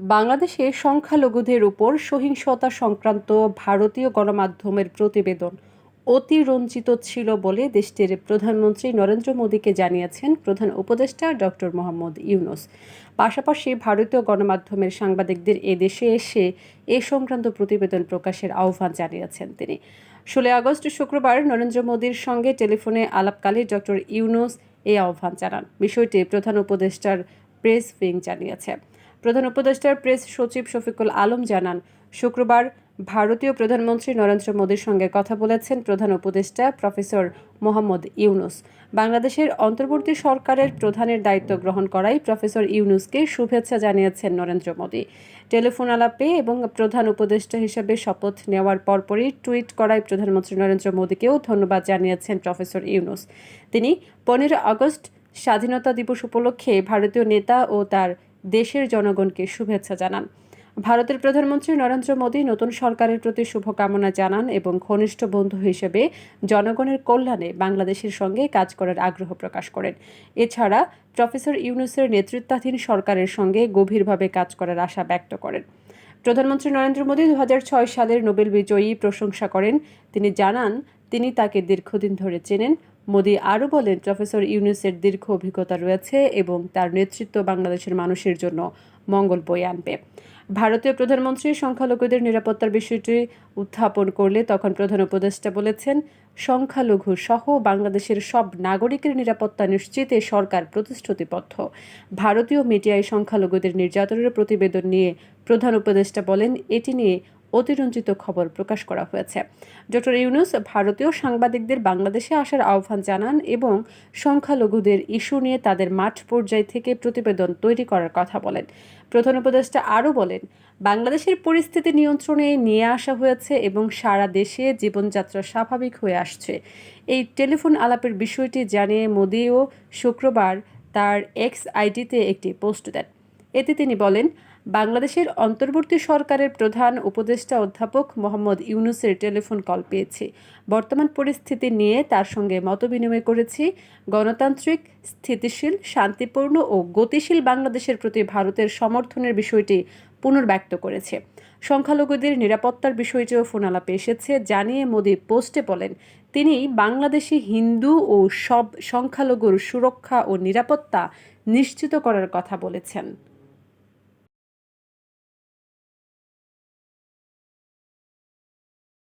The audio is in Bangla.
বাংলাদেশে সংখ্যালঘুদের উপর সহিংসতা সংক্রান্ত ভারতীয় গণমাধ্যমের প্রতিবেদন অতিরঞ্জিত ছিল বলে দেশটির প্রধানমন্ত্রী নরেন্দ্র মোদীকে জানিয়েছেন প্রধান উপদেষ্টা ডক্টর মোহাম্মদ ইউনুস। পাশাপাশি ভারতীয় গণমাধ্যমের সাংবাদিকদের এদেশে এসে এ সংক্রান্ত প্রতিবেদন প্রকাশের আহ্বান জানিয়েছেন তিনি। ষোলোই আগস্ট শুক্রবার নরেন্দ্র মোদীর সঙ্গে টেলিফোনে আলাপকালে ডক্টর ইউনুস এই আহ্বান জানান। বিষয়টি প্রধান উপদেষ্টার প্রেস উইং জানিয়েছে। প্রধান উপদেষ্টার প্রেস সচিব শফিকুল আলম জানান, শুক্রবার ভারতীয় প্রধানমন্ত্রী নরেন্দ্র মোদীর সঙ্গে কথা বলেছেন প্রধান উপদেষ্টা প্রফেসর মোহাম্মদ ইউনুস। বাংলাদেশের অন্তর্বর্তী সরকারের প্রধানের দায়িত্ব গ্রহণ করাই প্রফেসর ইউনুসকে শুভেচ্ছা জানিয়েছেন নরেন্দ্র মোদী। টেলিফোন আলাপে এবং প্রধান উপদেষ্টা হিসেবে শপথ নেওয়ার পরপরই টুইট করায় প্রধানমন্ত্রী নরেন্দ্র মোদীকেও ধন্যবাদ জানিয়েছেন প্রফেসর ইউনুস। তিনি পনেরো আগস্ট স্বাধীনতা দিবস উপলক্ষে ভারতীয় নেতা ও তার দেশের জনগণকে শুভেচ্ছা জানান। ভারতের প্রধানমন্ত্রী নরেন্দ্র মোদী নতুন সরকারের প্রতি শুভকামনা জানান এবং ঘনিষ্ঠ বন্ধু হিসেবে জনগণের কল্যাণে বাংলাদেশের সঙ্গে কাজ করার আগ্রহ প্রকাশ করেন। এছাড়া প্রফেসর ইউনুসের নেতৃত্বাধীন সরকারের সঙ্গে গভীরভাবে কাজ করার আশা ব্যক্ত করেন। প্রধানমন্ত্রী নরেন্দ্র মোদী দু হাজার ছয় সালের নোবেল বিজয়ী প্রশংসা করেন। তিনি জানান, তিনি তাকে দীর্ঘদিন ধরে চেনেন মোদী আরও বলেন, প্রফেসর ইউনুসের দীর্ঘ অভিজ্ঞতা রয়েছে এবং তার নেতৃত্ব বাংলাদেশের মানুষের জন্য মঙ্গল বয়ে আনবে। ভারতীয় প্রধানমন্ত্রী সংখ্যালঘুদের নিরাপত্তার বিষয়টি উত্থাপন করলে তখন প্রধান উপদেষ্টা বলেছেন, সংখ্যালঘু সহ বাংলাদেশের সব নাগরিকের নিরাপত্তা নিশ্চিতে সরকার প্রতিশ্রুতিবদ্ধ। ভারতীয় মিডিয়ায় সংখ্যালঘুদের নির্যাতনের প্রতিবেদন নিয়ে প্রধান উপদেষ্টা বলেন, এটি নিয়ে অতিরঞ্জিত খবর প্রকাশ করা হয়েছে। ডক্টর ইউনুস ভারতীয় সাংবাদিকদের বাংলাদেশে আসার আহ্বান জানান এবং সংখ্যালঘুদের ইস্যু নিয়ে তাদের মাঠ পর্যায় থেকে প্রতিবেদন তৈরি করার কথা বলেন। প্রধান উপদেষ্টা আরও বলেন, বাংলাদেশের পরিস্থিতি নিয়ন্ত্রণে নিয়ে আসা হয়েছে এবং সারা দেশে জীবনযাত্রা স্বাভাবিক হয়ে আসছে। এই টেলিফোন আলাপের বিষয়টি জানিয়ে মোদিও শুক্রবার তার এক্স আইডিতে একটি পোস্ট দেন। এতে তিনি বলেন বাংলাদেশের অন্তর্বর্তী সরকারের প্রধান উপদেষ্টা অধ্যাপক মোহাম্মদ ইউনুসের টেলিফোন কল পেয়েছি। বর্তমান পরিস্থিতি নিয়ে তার সঙ্গে মতবিনিময় করেছি। গণতান্ত্রিক, স্থিতিশীল, শান্তিপূর্ণ ও গতিশীল বাংলাদেশের প্রতি ভারতের সমর্থনের বিষয়টি পুনর্ব্যক্ত করেছে। সংখ্যালঘুদের নিরাপত্তার বিষয়টিও ফোনালাপে এসেছে। জানিয়ে মোদী পোস্টে বলেন, তিনি বাংলাদেশি হিন্দু ও সব সংখ্যালঘুর সুরক্ষা ও নিরাপত্তা নিশ্চিত করার কথা বলেছেন।